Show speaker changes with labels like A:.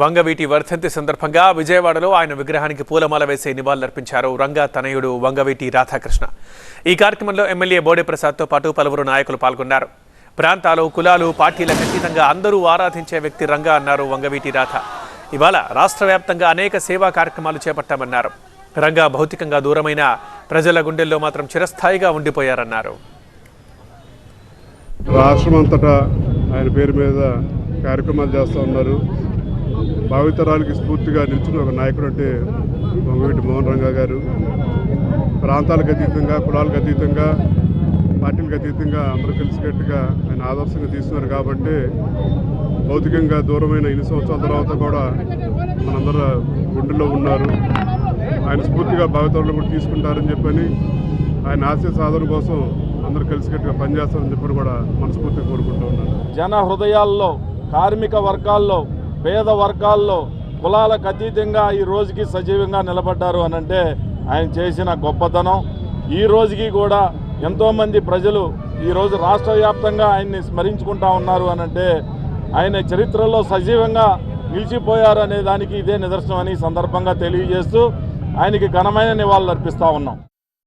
A: వంగవీటి వర్ధంతి సందర్భంగా విజయవాడలో ఆయన విగ్రహానికి పూలమాల వేసి నివాళులర్పించారు రంగా తనయుడు వంగవీటి రాధాకృష్ణ. ఈ కార్యక్రమంలో ఎమ్మెల్యే బోడే ప్రసాద్తో పాటు పలువురు నాయకులు పాల్గొన్నారు. ప్రాంతాలు కులాలు పార్టీలకు అతీతంగా అందరూ ఆరాధించే వ్యక్తి రంగా అన్నారు వంగవీటి రాధ. ఇవాళ రాష్ట్ర వ్యాప్తంగా అనేక సేవా కార్యక్రమాలు చేపట్టామన్నారు. రంగా భౌతికంగా దూరమైన ప్రజల గుండెల్లో మాత్రం చిరస్థాయిగా ఉండిపోయారన్నారు.
B: రాష్ట్రమంతటా ఆయన పేరు మీద కార్యక్రమాలు చేస్తూ ఉన్నారు. భావితరాలకి స్ఫూర్తిగా నిలిచిన ఒక నాయకుడు అంటే వంగవీటి మోహన్ రంగా గారు. ప్రాంతాలకు అతీతంగా కులాలకు అతీతంగా పార్టీలకు అతీతంగా అందరూ కలిసికట్టుగా ఆయన ఆదర్శంగా తీస్తున్నారు కాబట్టి భౌతికంగా దూరమైన ఇన్ని సంవత్సరాల తర్వాత కూడా మనందరూ గుండెల్లో ఉన్నారు. ఆయన స్ఫూర్తిగా భావితరాలు కూడా తీసుకుంటారని చెప్పని ఆయన ఆశయ సాధన కోసం అందరూ కలిసికట్టుగా పనిచేస్తారని చెప్పని కూడా మనస్ఫూర్తిగా కోరుకుంటూ ఉన్నాను.
C: జన హృదయాల్లో కార్మిక వర్గాల్లో పేద వర్గాల్లో కులాలకు అతీతంగా ఈ రోజుకి సజీవంగా నిలబడ్డారు అనంటే ఆయన చేసిన గొప్పతనం. ఈ రోజుకి కూడా ఎంతోమంది ప్రజలు ఈరోజు రాష్ట్ర వ్యాప్తంగా ఆయన్ని స్మరించుకుంటా ఉన్నారు అనంటే ఆయన చరిత్రలో సజీవంగా నిలిచిపోయారు అనే దానికి ఇదే నిదర్శనం అని సందర్భంగా తెలియజేస్తూ ఆయనకి ఘనమైన నివాళులు అర్పిస్తూ ఉన్నాం.